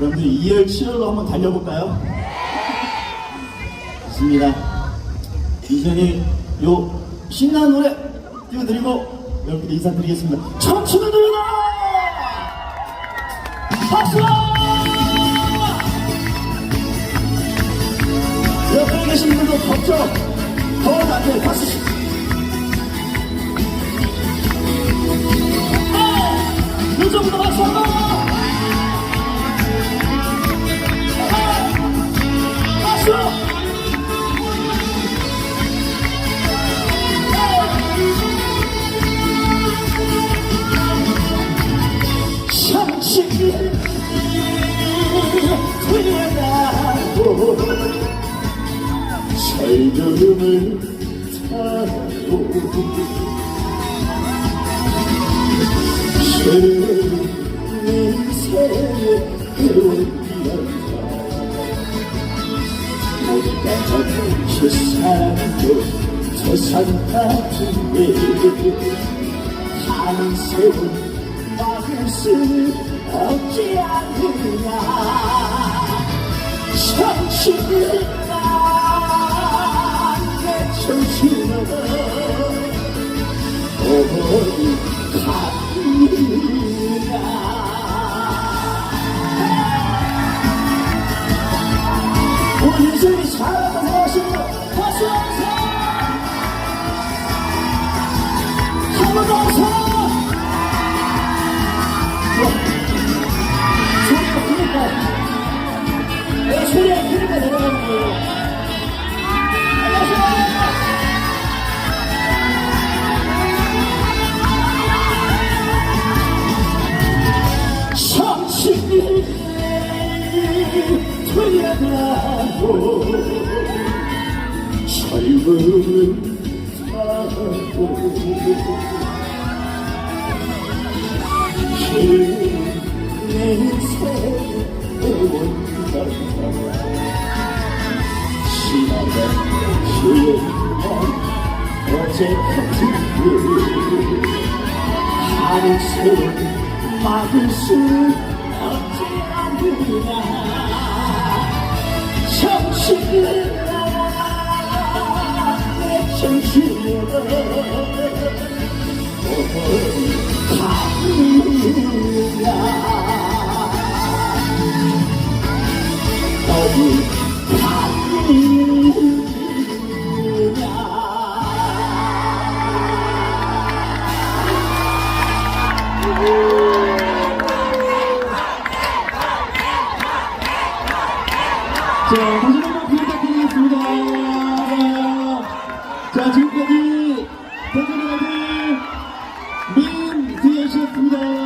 여러분들 2열, 7열로 한번 달려볼까요? 좋습니다. 이전에 요 신나는 노래 띄워드리고 여러분들 인사드리겠습니다. 청춘들이다! 박수! 옆에 계신 덥죠? 더워도 안 돼요. 박수! 돌려다오 철겨름을 타고 어디가 저 세상도 세상 같은 데 한 세월 막을 수 없지 않느냐? 정신을 나내 정신을 어디 갔느냐 우리 인생이 살아가는 것이고 다시 한번 한번 더 소리가 크니까 내려가는 거예요 정신이 세월간다 지나간 기억만 어제 같은 하루 세월 막을 수 없지 않느냐 정신을 내 어디 가느냐 자, 지금까지 대전의 아들 민수현 씨였습니다.